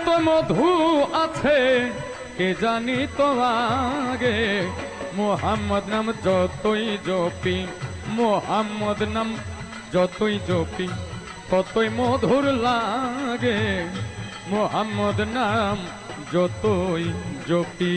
এত মধু আছে, কে জানি তো আগে মোহাম্মদ নাম যতই জপি, মোহাম্মদ নাম যতই জপি ততই মধুর লাগে। মোহাম্মদ নাম যতই জপি।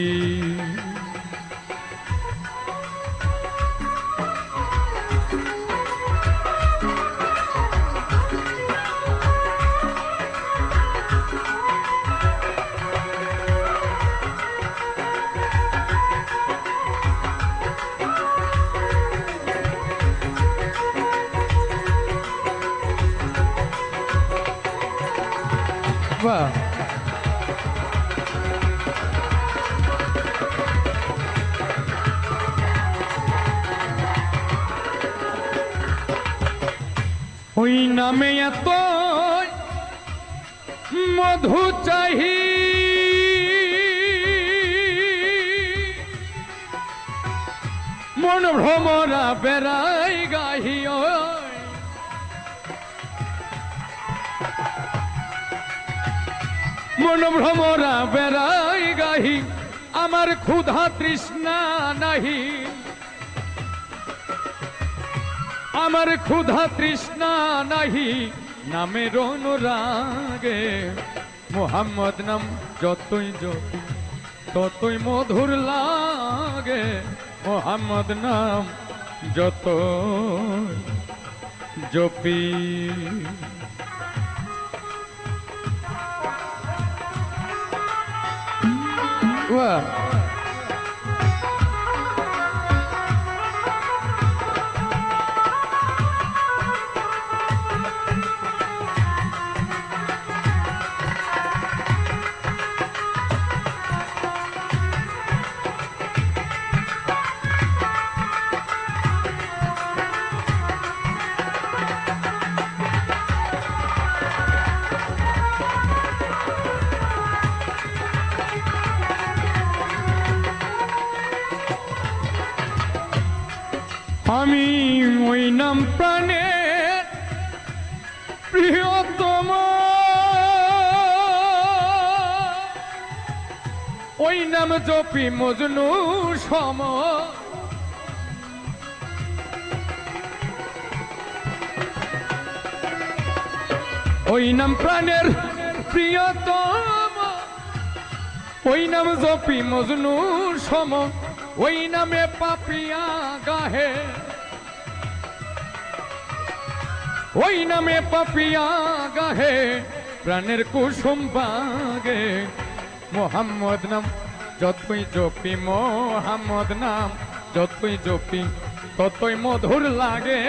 বাহ ওই নামে এত মধু চাহি। মন ভ্রমরা বেড়াই মন ভ্রমরা বেড়াই গাহি, আমার ক্ষুধা তৃষ্ণা নাহি। আমার ক্ষুধা তৃষ্ণা নাহি নামের অনুরাগে। মোহাম্মদ নাম যতই জপি ততই মধুর লাগে। মোহাম্মদ নাম যত জপি। 우! আমি ওই নাম প্রাণের প্রিয়তম। ওই নাম জপি মজনু সম। ওই নাম প্রাণের প্রিয়তম। ওই নাম জপি মজনু সম। ওই নামে পাপিয়া গাহে। ওই নামে পাপিয়া গাহে, প্রাণের কুসুম বাগে। মোহাম্মদ নাম, যতই জপি মোহাম্মদ নাম, যতই জপি, ততই মধুর লাগে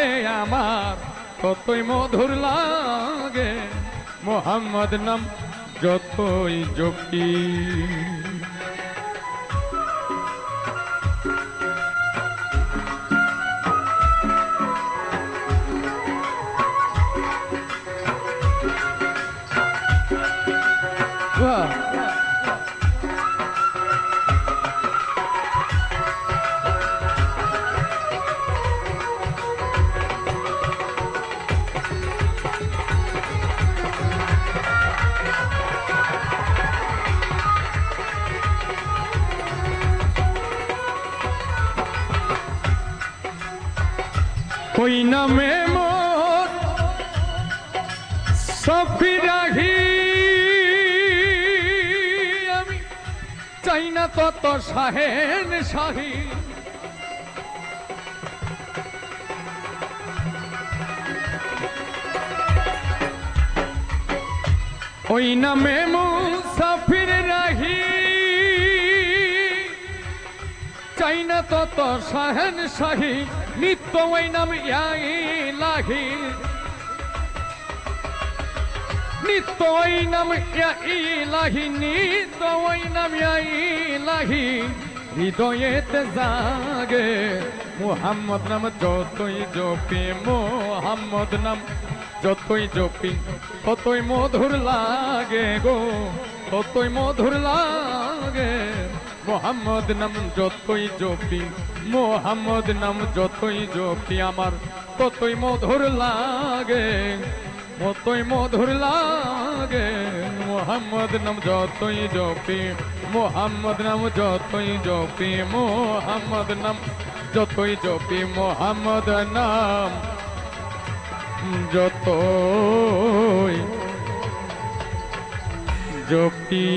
আমার, ততই মধুর লাগে। মোহাম্মদ নাম, যতই জপি। বাহ ওই নামে মোর সফি রাখি আমি তত সাহেন শাহী। ওই নামে মুসাফির রাহি চাই না তত সাহেন শাহী, নিত্য ওই নাম ইয়াই লাহি নিত্য ওই নাম ইয়াই লাহি নিত্য ওই নাম ইয়াই লাহি। হৃদয়েতে জাগে মুহাম্মদ নাম, যতই জপি মুহাম্মদ নাম, যতই জপি, ততই মধুর লাগে গো, ততই মধুর লাগে। মোহাম্মদ নাম, যতই জপি মোহাম্মদ নাম, যতই জপি আমার, ততই মধুর লাগে। মতই মধুর লাগে। মোহাম্মদ নাম যতই জপি, মোহাম্মদ নাম যতই জপি, মোহাম্মদ নাম যতই জপি, মোহাম্মদ নাম যতই জপি।